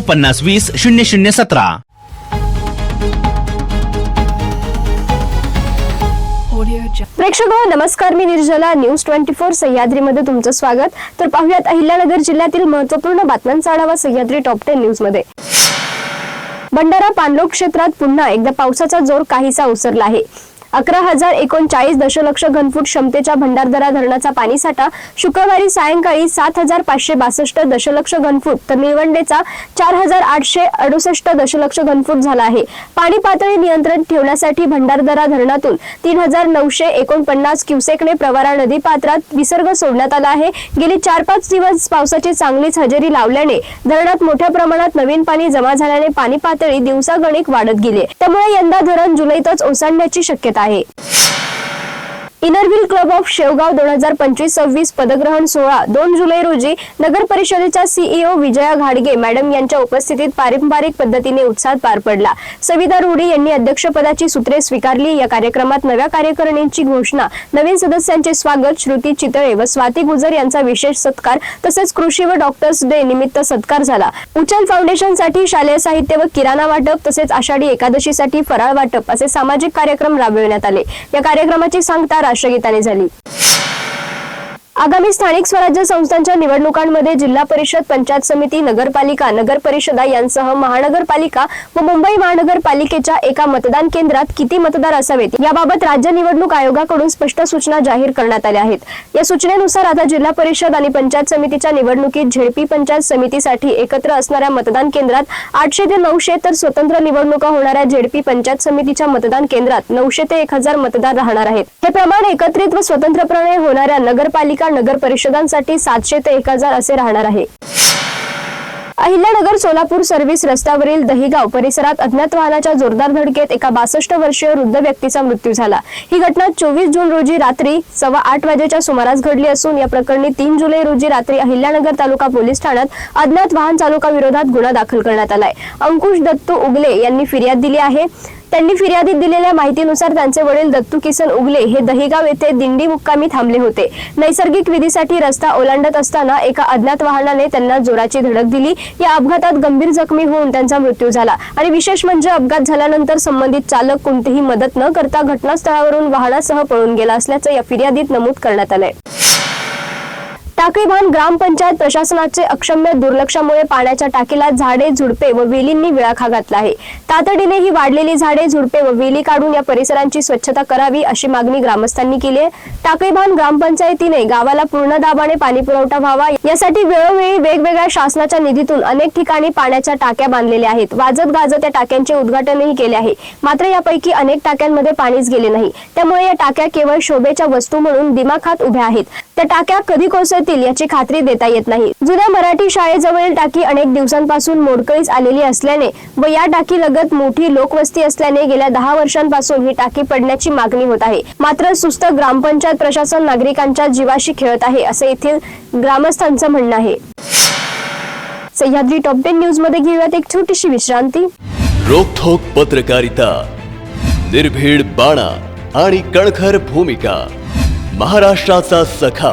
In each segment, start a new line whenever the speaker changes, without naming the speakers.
पन्नास वीस शून्य शून्य सतरा.
प्रेक्षक हो, नमस्कार मी निर्जला न्यूज ट्वेंटी फोर सह्याद्रीमध्ये तुमचं स्वागत. तर पाहुयात अहिल्यानगर जिल्ह्यातील महत्त्वपूर्ण बातम्यांचा आढावा सह्याद्री टॉप टेन न्यूजमध्ये भंडारा पाणलोट क्षेत्रात पुन्हा एकदा पावसाचा जोर काहीसा ओसरला आहे. अकरा हजार एकोणचाळीस दशलक्ष घनफूट क्षमतेच्या भंडारदरा धरणाचा पाणीसाठा शुक्रवारी सायंकाळी सात हजार पाचशे बासष्ट दशलक्ष घनफूट तर निळवंडेचा चार हजार आठशे अडुसष्ट दशलक्ष घनफूट झाला आहे. पाणी पातळी नियंत्रण ठेवण्यासाठी भंडारदरा धरणातून तीन हजार नऊशे एकोणपन्नास क्युसेकने प्रवरा नदी पात्रात विसर्ग सोडण्यात आला आहे. गेली चार पाच दिवस पावसाची चांगलीच हजेरी लावल्याने धरणात मोठ्या प्रमाणात नवीन पाणी जमा झाल्याने पाणी पातळी दिवसागणिक वाढत गेली त्यामुळे यंदा धरण जुलैतच ओसांडण्याची शक्यता आहे. इनरव्हिल क्लब ऑफ शेवगाव दोन हजार पंचवीस सव्वीस पदग्रहण सोहळा दोन जुलै रोजी नगर परिषदेच्या सीईओ विजया घाडगे मॅडम यांच्या उपस्थितीत पारंपरिक पद्धतीने उत्साहात पार पडला. सविता रुडी यांनी अध्यक्षपदाची सूत्रे स्वीकारली. या कार्यक्रमात नव्या कार्यकारिणींची घोषणा नवीन सदस्यांचे स्वागत श्रुती चितळे व स्वाती गुजर यांचा विशेष सत्कार तसेच कृषी व डॉक्टर्स डे निमित्त सत्कार झाला. उचल फाउंडेशनसाठी शालेय साहित्य व किराणा वाटप तसेच आषाढी एकादशीसाठी फराळ वाटप असे सामाजिक कार्यक्रम राबविण्यात आले. या कार्यक्रमाची सांगता राष्ट्रगीताने झाली. आगामी स्थानिक स्वराज्य संस्थांच्या निवडणुकांमध्ये जिल्हा परिषद पंचायत समिती नगरपालिका नगर परिषदा यांसह महानगरपालिका व मुंबई महानगरपालिकेच्या एका मतदान केंद्रात किती मतदार असावेत? याबाबत राज्य निवडणूक आयोगाकडून स्पष्ट सूचना जाहीर करण्यात आल्या आहेत. या सूचनेनुसार आता जिल्हा परिषद आणि पंचायत समितीच्या निवडणुकीत झेडपी पंचायत समितीसाठी एकत्र असणाऱ्या मतदान केंद्रात आठशे ते नऊशे तर स्वतंत्र निवडणुका होणाऱ्या झेडपी पंचायत समितीच्या मतदान केंद्रात नऊशे ते एक हजार मतदार राहणार आहेत. हे प्रमाण एकत्रित व स्वतंत्रपणे होणाऱ्या नगरपालिका नगर परिषदांसाठी सातशे ते एक हजार असे राहणार आहे. अहिल्यानगर सोलापूर सर्व्हिस रस्त्यावरील दहिगाव परिसरात अज्ञात वाहनाच्या जोरदार धडकेत एका बासष्ट वर्षीय वृद्ध व्यक्तीचा मृत्यू झाला. ही घटना चोवीस जून रोजी रात्री सव्वा आठ वाजेच्या सुमारास घडली असून या प्रकरणी तीन जुलै रोजी रात्री अहिल्यानगर तालुका पोलीस ठाण्यात अज्ञात वाहन चालकाविरोधात गुन्हा दाखल करण्यात आलाय. अंकुश दत्तू उगले यांनी फिर्याद दिली आहे. त्यांनी फिर्यादीत दिलेल्या माहितीनुसार त्यांचे वडील दत्तू किसन उगले हे दहिगाव येथे दिंडी मुक्कामी थांबले होते. नैसर्गिक विधीसाठी रस्ता ओलांडत असताना एका अज्ञात वाहनाने त्यांना जोराची धडक दिली. या अपघातात गंभीर जखमी होऊन त्यांचा मृत्यू झाला. आणि विशेष म्हणजे अपघात झाल्यानंतर संबंधित चालक कोणतीही मदत न करता घटनास्थळावरून वाहनासह पळून गेला असल्याचं या फिर्यादीत नमूद करण्यात आलंय. टाकीभान ग्रामपंचायत प्रशासनाचे अक्षम्य दुर्लक्षामुळे पाण्याच्या टाकीला झाडे झुडपे व वेलींनी विळाखा घातला आहे. तातडीने ही वाढलेली झाडे झुडपे व वेली काढून या परिसरांची स्वच्छता करावी अशी मागणी ग्रामस्थांनी केली आहे. टाकीभान ग्रामपंचायतीने गावाला पूर्ण दाबाने पाणी पुरवठा व्हावा. यासाठी वेळोवेळी वेगवेगळ्या शासनाच्या निधीतून अनेक ठिकाणी पाण्याच्या टाक्या बांधलेल्या आहेत. वाजत गाजत या टाक्यांचे उद्घाटनही केले आहे. मात्र यापैकी अनेक टाक्यांमध्ये पाणीच गेले नाही. त्यामुळे या टाक्या केवळ शोभेच्या वस्तू म्हणून दिमाखात उभ्या आहेत. त्या टाक्या कधी कोसळतील याची खात्री देता येत नाही. जुन्या मराठी शाळेजवळील टाकी अनेक दिवसांपासून मोडकळीस आलेली असल्याने व या टाकी लगत मोठी लोकवस्ती असल्याने गेल्या दहा वर्षांपासून ही टाकी पडण्याची मागणी होत आहे. मात्र सुस्त ग्रामपंचायत प्रशासन नागरिकांच्या जीवाशी खेळत आहे असे येथील ग्रामस्थांचं म्हणणं आहे. सह्याद्री टॉप टेन न्यूजमध्ये घेऊयात एक छोटीशी विश्रांती.
रोखोक पत्रकारिता निर्भीड बाणा आणि कणखर भूमिका महाराष्ट्राचा सखा.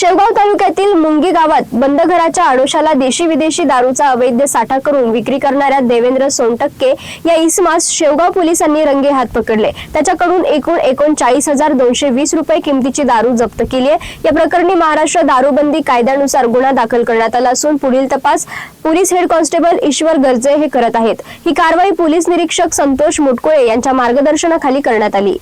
शेवगाव तालुक्यातील मुंगी गावात बंद घराच्या आडोशाला देशी विदेशी दारूचा अवैध साठा करून विक्री करणाऱ्या देवेंद्र सोनटक्के या इसमास शेवगाव पोलिसांनी रंगे हात पकडले. त्याच्याकडून एकूण एकोणचाळीस हजार दोनशे वीस रुपये किमतीची दारू जप्त केली आहे. या प्रकरणी महाराष्ट्र दारूबंदी कायद्यानुसार गुन्हा दाखल करण्यात आला असून पुढील तपास police head constable Ishwar Garje हे करत आहेत. ही कारवाई पोलीस निरीक्षक संतोष मुटकोळे यांच्या मार्गदर्शनाखाली करण्यात आली.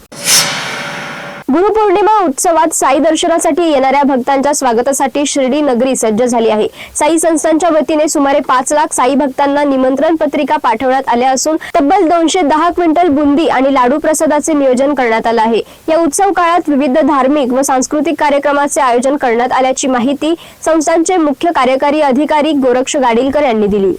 गुरुपौर्णिमा उत्सवात साई दर्शनासाठी येणाऱ्या भक्तांच्या स्वागतासाठी शिर्डी नगरी सज्ज झाली आहे. साई संस्थांच्या वतीने सुमारे पाच लाख साई भक्तांना निमंत्रण पत्रिका पाठवण्यात आल्या असून तब्बल दोनशे दहा क्विंटल बुंदी आणि लाडू प्रसादाचे नियोजन करण्यात आलं आहे. या उत्सव काळात विविध धार्मिक व सांस्कृतिक कार्यक्रमाचे आयोजन करण्यात आल्याची माहिती संस्थांचे मुख्य कार्यकारी अधिकारी गोरक्ष गाडीलकर यांनी दिली.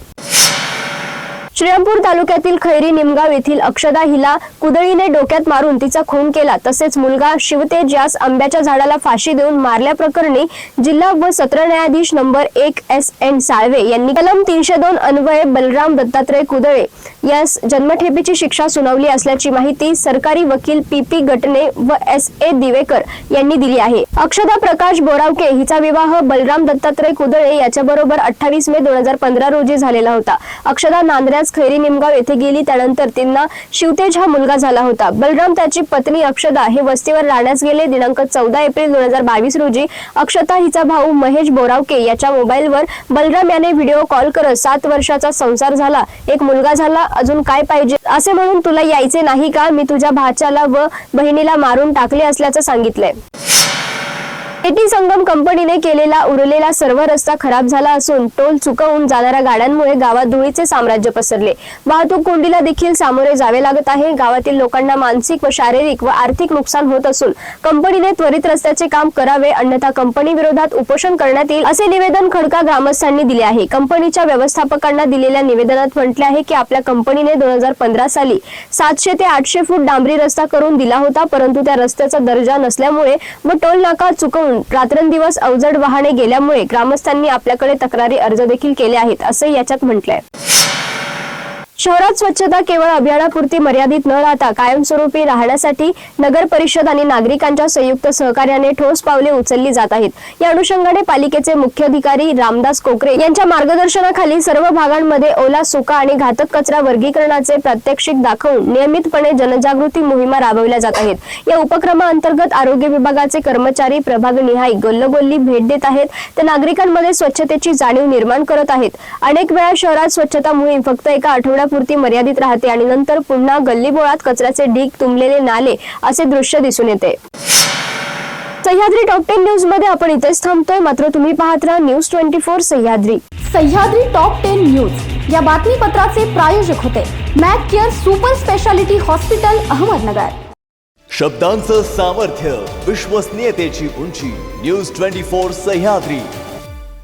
श्रीरामपूर तालुक्यातील खैरी निमगाव येथील अक्षदा हिला कुदळीने डोक्यात मारून तिचा खून केला. तसेच मुलगा शिवतेज यास आंब्याच्या झाडाला फाशी देऊन मारल्याप्रकरणी जिल्हा व सत्र न्यायाधीश नंबर एक एस एन साळवे यांनी कलम तीनशे दोन अन्वये बलराम दत्तात्रय कुदळे यास जन्मठेपेची शिक्षा सुनावली असल्याची माहिती सरकारी वकील पी पी गटने व एस ए दिवेकर यांनी दिली आहे. अक्षदा प्रकाश बोरावके हिचा विवाह बलराम दत्तात्रय कुदळे याच्याबरोबर अठ्ठावीस मे दोन हजार पंधरा रोजी झालेला होता. अक्षदा नांदऱ्यास खैरी निमगाव येथे गेली त्यानंतर त्यांना शिवतेज हा मुलगा झाला होता. बलराम त्याची पत्नी अक्षदा हे वस्तीवर राहण्यास गेले दिनांक चौदा एप्रिल दोन हजार बावीस रोजी अक्षता हिचा भाऊ महेश बोरावके याच्या मोबाईलवर बलराम याने व्हिडिओ कॉल करत सात वर्षाचा संसार झाला एक मुलगा झाला अजून काय पाहिजे? असे म्हणून तुला यायचे नाही का? मी तुझ्या भाच्याला व बहिणीला मारून टाकले असल्याचं सांगितलंय. एटी संगम कंपनीने केलेला उरलेला सर्व रस्ता खराब झाला असून टोल चुकवून जाणाऱ्या गाड्यांमुळे गावात धुळीचे साम्राज्य पसरले. वाहतूक कोंडीला देखील सामोरे जावे लागत आहे. गावातील लोकांना मानसिक व शारीरिक व आर्थिक नुकसान होत असून कंपनीने त्वरित रस्त्याचे काम करावे अन्यथा कंपनी विरोधात उपोषण करण्यात येईल असे निवेदन खडका ग्रामस्थांनी दिले आहे. कंपनीच्या व्यवस्थापकांना दिलेल्या निवेदनात म्हटले आहे की आपल्या कंपनीने दोन हजार पंधरा साली सातशे ते आठशे फूट डांबरी रस्ता करून दिला होता परंतु त्या रस्त्याचा दर्जा नसल्यामुळे व टोल नाका चुकवून रात्रंदिवस अवजड वाहने गेल्यामुळे ग्रामस्थांनी आपल्याकडे तक्रारी अर्ज देखील केले आहेत असं याच्यात म्हटलंय. शहरात स्वच्छता केवळ अभियानापुरती मर्यादित न राहता कायमस्वरूपी राहण्यासाठी नगर परिषद आणि नागरिकांच्या संयुक्त सहकार्याने ठोस पावले उचलली जात आहेत. या अनुषंगाने पालिकेचे मुख्य अधिकारी रामदास कोकरे यांच्या मार्गदर्शनाखाली सर्व भागांमध्ये ओला सुका आणि घातक कचरा वर्गीकरणाचे प्रात्यक्षिक दाखवून नियमितपणे जनजागृती मोहिमा राबवल्या जात आहेत. या उपक्रमाअंतर्गत आरोग्य विभागाचे कर्मचारी प्रभाग निहाय गल्लोगल्ली भेट देत आहेत. ते नागरिकांमध्ये स्वच्छतेची जाणीव निर्माण करत आहेत. अनेक वेळा शहरात स्वच्छता मोहीम फक्त एका आठवड्यापुरती मर्यादित राहते आणि नंतर पुन्हा गल्लीबोळात कचऱ्याचे ढीग तुंबलेले नाले असे दृश्य दिसून येते. सह्याद्री टॉप टेन न्यूजमध्ये आपण इथेच थांबतोय. मात्र तुम्ही पाहत राहा news twenty four Sahyadri.
Sahyadri top ten news. या बातमीपत्राचे प्रायोजक होते Mac care super speciality hospital Ahmednagar.
शब्दांचं सामर्थ्य विश्वसनीयतेची उंची न्यूज ट्वेंटी फोर सह्याद्री.